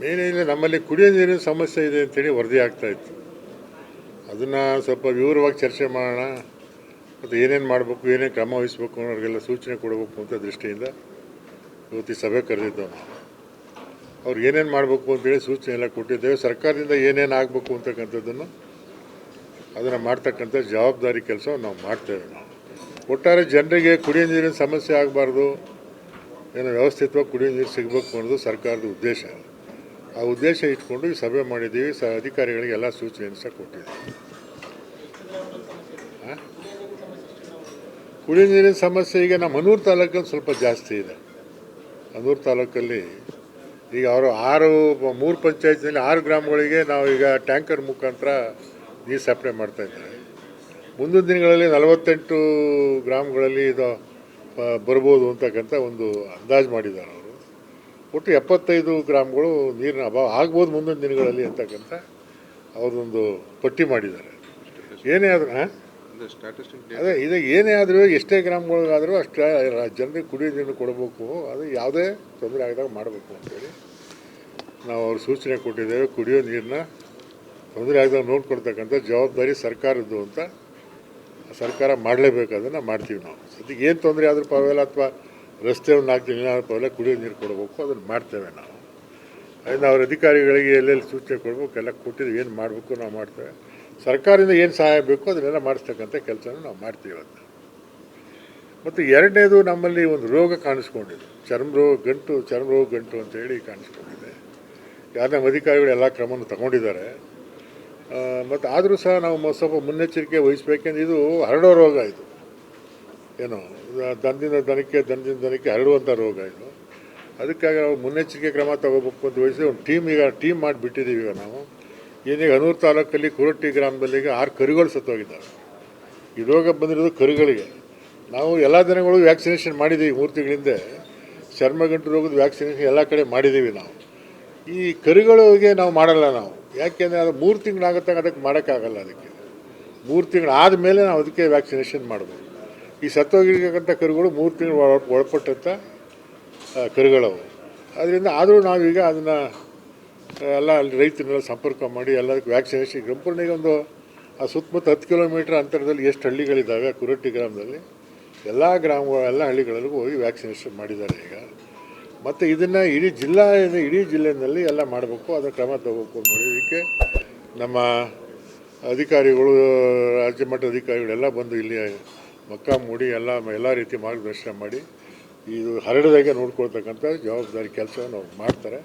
ಮೇನಿಲ್ಲ ನಮ್ಮಲ್ಲಿ ಕುಡಿಯೋ ನೀರಿನ ಸಮಸ್ಯೆ ಇದೆ ಅಂತೇಳಿ ವರದಿ ಆಗ್ತಾ ಇತ್ತು. ಅದನ್ನು ಸ್ವಲ್ಪ ವಿವರವಾಗಿ ಚರ್ಚೆ ಮಾಡೋಣ. ಮತ್ತು ಏನೇನು ಮಾಡಬೇಕು, ಏನೇನು ಕ್ರಮ ವಹಿಸ್ಬೇಕು ಅನ್ನೋರಿಗೆಲ್ಲ ಸೂಚನೆ ಕೊಡಬೇಕು ಅಂತ ದೃಷ್ಟಿಯಿಂದ ಇವತ್ತು ಈ ಸಭೆ ಕರೆದಿದ್ದು ಅವ್ರು ಏನೇನು ಮಾಡಬೇಕು ಅಂತೇಳಿ ಸೂಚನೆ ಎಲ್ಲ ಕೊಟ್ಟಿದ್ದೇವೆ. ಸರ್ಕಾರದಿಂದ ಏನೇನು ಆಗಬೇಕು ಅಂತಕ್ಕಂಥದ್ದನ್ನು ಅದನ್ನು ಮಾಡ್ತಕ್ಕಂಥ ಜವಾಬ್ದಾರಿ ಕೆಲಸ ನಾವು ಮಾಡ್ತೇವೆ ನಾವು. ಒಟ್ಟಾರೆ ಜನರಿಗೆ ಕುಡಿಯೋ ನೀರಿನ ಸಮಸ್ಯೆ ಆಗಬಾರ್ದು, ಏನೋ ವ್ಯವಸ್ಥಿತವಾಗಿ ಕುಡಿಯೋ ನೀರು ಸಿಗಬೇಕು ಅನ್ನೋದು ಸರ್ಕಾರದ ಉದ್ದೇಶ. ಆ ಉದ್ದೇಶ ಇಟ್ಕೊಂಡು ಈ ಸಭೆ ಮಾಡಿದ್ದೀವಿ. ಸ ಅಧಿಕಾರಿಗಳಿಗೆ ಎಲ್ಲ ಸೂಚನೆಯನ್ನು ಸಹ ಕೊಟ್ಟಿದ್ದೀವಿ. ಕುಡಿಯುವ ನೀರಿನ ಸಮಸ್ಯೆ ಈಗ ನಮ್ಮ ಹನೂರು ತಾಲೂಕಲ್ಲಿ ಸ್ವಲ್ಪ ಜಾಸ್ತಿ ಇದೆ. ಹನೂರು ತಾಲೂಕಲ್ಲಿ ಈಗ ಅವರು ಆರು, ಮೂರು ಪಂಚಾಯತ್ನಲ್ಲಿ ಆರು ಗ್ರಾಮಗಳಿಗೆ ನಾವು ಈಗ ಟ್ಯಾಂಕರ್ ಮುಖಾಂತರ ನೀರು ಸಪ್ಲೈ ಮಾಡ್ತಾ ಇದ್ದಾರೆ ಮುಂದಿನ ದಿನಗಳಲ್ಲಿ ನಲವತ್ತೆಂಟು ಗ್ರಾಮಗಳಲ್ಲಿ ಇದು ಬರ್ಬೋದು ಅಂತಕ್ಕಂಥ ಒಂದು ಅಂದಾಜು ಮಾಡಿದ್ದಾರೆ ಅವರು. ಒಟ್ಟು ಎಪ್ಪತ್ತೈದು ಗ್ರಾಮ್ಗಳು ನೀರಿನ ಅಭಾವ ಆಗ್ಬೋದು ಮುಂದಿನ ದಿನಗಳಲ್ಲಿ ಅಂತಕ್ಕಂಥ ಅವರೊಂದು ಪಟ್ಟಿ ಮಾಡಿದ್ದಾರೆ. ಏನೇ ಆದರೂ ಅದೇ ಇದು ಏನೇ ಆದರೂ ಎಷ್ಟೇ ಗ್ರಾಮಗಳಿಗಾದರೂ ಅಷ್ಟೇ ಜನರಿಗೆ ಕುಡಿಯೋ ನೀರು ಕೊಡಬೇಕು. ಅದು ಯಾವುದೇ ತೊಂದರೆ ಆಗದಾಗ ಮಾಡಬೇಕು ಅಂತೇಳಿ ನಾವು ಅವ್ರ ಸೂಚನೆ ಕೊಟ್ಟಿದ್ದೇವೆ. ಕುಡಿಯೋ ನೀರನ್ನ ತೊಂದರೆ ಆಗದಾಗ ನೋಡ್ಕೊಡ್ತಕ್ಕಂಥ ಜವಾಬ್ದಾರಿ ಸರ್ಕಾರದ್ದು ಅಂತ ಸರ್ಕಾರ ಮಾಡಲೇಬೇಕು ಅದನ್ನು ಮಾಡ್ತೀವಿ ನಾವು. ಸದ್ಯಕ್ಕೆ ಏನು ತೊಂದರೆ ಆದರೂ ಪರವಾಗಿಲ್ಲ ಅಥವಾ ರಸ್ತೆ ಒಂದು ನಾಲ್ಕು ದಿನ ಪರವಾಗಿಲ್ಲ ಕುಡಿಯೋ ನೀರು ಕೊಡಬೇಕು, ಅದನ್ನು ಮಾಡ್ತೇವೆ ನಾವು. ಅದನ್ನು ಅವ್ರ ಅಧಿಕಾರಿಗಳಿಗೆ ಎಲ್ಲೆಲ್ಲಿ ಸೂಚನೆ ಕೊಡಬೇಕು, ಎಲ್ಲ ಕೊಟ್ಟಿದ್ದು ಏನು ಮಾಡಬೇಕು ನಾವು ಮಾಡ್ತೇವೆ. ಸರ್ಕಾರದಿಂದ ಏನು ಸಹಾಯ ಬೇಕು ಅದನ್ನೆಲ್ಲ ಮಾಡಿಸ್ತಕ್ಕಂಥ ಕೆಲಸನೂ ನಾವು ಮಾಡ್ತೀವಿ ಅಂತ ಮತ್ತು ಎರಡನೇದು ನಮ್ಮಲ್ಲಿ ಒಂದು ರೋಗ ಕಾಣಿಸ್ಕೊಂಡಿದೆ. ಚರ್ಮ ರೋಗ, ಗಂಟು, ಚರ್ಮ ರೋಗ, ಗಂಟು ಅಂತೇಳಿ ಕಾಣಿಸ್ಕೊಂಡಿದೆ. ಯಾರು ನಮ್ಮ ಅಧಿಕಾರಿಗಳು ಎಲ್ಲ ಕ್ರಮವನ್ನು ತಗೊಂಡಿದ್ದಾರೆ. ಮತ್ತು ಆದರೂ ಸಹ ನಾವು ಸ್ವಲ್ಪ ಮುನ್ನೆಚ್ಚರಿಕೆ ವಹಿಸ್ಬೇಕೆಂದು ಇದು ಹರಡೋ ರೋಗ ಇದು. ಏನು? ದನದಿಂದ ದನಕ್ಕೆ ದನದಿಂದ ದನಕ್ಕೆ ಹರಡುವಂಥ ರೋಗ ಇದು. ಅದಕ್ಕಾಗಿ ನಾವು ಮುನ್ನೆಚ್ಚರಿಕೆ ಕ್ರಮ ತಗೋಬೇಕು ಅಂತ ವಹಿಸಿ ಒಂದು ಟೀಮ್ ಈಗ ಟೀಮ್ ಮಾಡಿಬಿಟ್ಟಿದ್ದೀವಿ ಈಗ ನಾವು. ಏನೀಗ ಹನೂರು ತಾಲೂಕಲ್ಲಿ ಕುರಟ್ಟಿ ಗ್ರಾಮದಲ್ಲಿ ಈಗ ಆರು ಕರುಗಳು ಸತ್ತೋಗಿದ್ದಾವೆ ಈ ರೋಗ ಬಂದಿರೋದು ಕರುಗಳಿಗೆ. ನಾವು ಎಲ್ಲ ದಿನಗಳು ವ್ಯಾಕ್ಸಿನೇಷನ್ ಮಾಡಿದ್ದೀವಿ ಮೂರು ತಿಂಗಳಿಂದ ಚರ್ಮಗಂಟು ರೋಗದ ವ್ಯಾಕ್ಸಿನೇಷನ್ ಎಲ್ಲ ಕಡೆ ಮಾಡಿದ್ದೀವಿ ನಾವು. ಈ ಕರುಗಳಿಗೆ ನಾವು ಮಾಡಲ್ಲ ನಾವು. ಯಾಕೆಂದರೆ ಅದು ಮೂರು ತಿಂಗಳಾಗತ್ತಾಗ ಅದಕ್ಕೆ ಮಾಡೋಕ್ಕಾಗಲ್ಲ ಅದಕ್ಕೆ. ಮೂರು ತಿಂಗಳು ಆದಮೇಲೆ ನಾವು ಅದಕ್ಕೆ ವ್ಯಾಕ್ಸಿನೇಷನ್ ಮಾಡಬೇಕು ಈ ಸತ್ತೋಗಿರ್ತಕ್ಕಂಥ ಕರುಗಳು ಮೂರು ತಿಂಗಳು ಒಳ ಒಳಪಟ್ಟಂಥ ಕರುಗಳವು. ಅದರಿಂದ ಆದರೂ ನಾವೀಗ ಅದನ್ನು ಎಲ್ಲ ಅಲ್ಲಿ ರೈತರನ್ನೆಲ್ಲ ಸಂಪರ್ಕ ಮಾಡಿ ಎಲ್ಲದಕ್ಕೆ ವ್ಯಾಕ್ಸಿನೇಷನ್ ಸಂಪೂರ್ಣ ಒಂದು, ಆ, ಸುತ್ತಮುತ್ತ ಹತ್ತು ಕಿಲೋಮೀಟ್ರ್ ಅಂತರದಲ್ಲಿ ಎಷ್ಟು ಹಳ್ಳಿಗಳಿದ್ದಾವೆ, ಕುರಟ್ಟಿ ಗ್ರಾಮದಲ್ಲಿ, ಎಲ್ಲ ಗ್ರಾಮಗಳು ಎಲ್ಲ ಹಳ್ಳಿಗಳಲ್ಲೂ ಹೋಗಿ ವ್ಯಾಕ್ಸಿನೇಷನ್ ಮಾಡಿದ್ದಾರೆ ಈಗ. ಮತ್ತು ಇದನ್ನು ಇಡೀ ಜಿಲ್ಲಾ ಇಡೀ ಜಿಲ್ಲೆಯಲ್ಲಿ ಎಲ್ಲ ಮಾಡಬೇಕು ಅದರ ಕ್ರಮ ತಗೋಬೇಕು ಮಾಡೋದಕ್ಕೆ ನಮ್ಮ ಅಧಿಕಾರಿಗಳು, ರಾಜ್ಯ ಮಟ್ಟದ ಅಧಿಕಾರಿಗಳೆಲ್ಲ ಬಂದು ಇಲ್ಲಿ ಮಕ್ಕ ಮೂಡಿ ಎಲ್ಲ ಎಲ್ಲ ರೀತಿ ಮಾರ್ಗದರ್ಶನ ಮಾಡಿ ಇದು ಹರಡದಾಗೆ ನೋಡ್ಕೊಳ್ತಕ್ಕಂಥ ಜವಾಬ್ದಾರಿ ಕೆಲಸವನ್ನು ಮಾಡ್ತಾರೆ.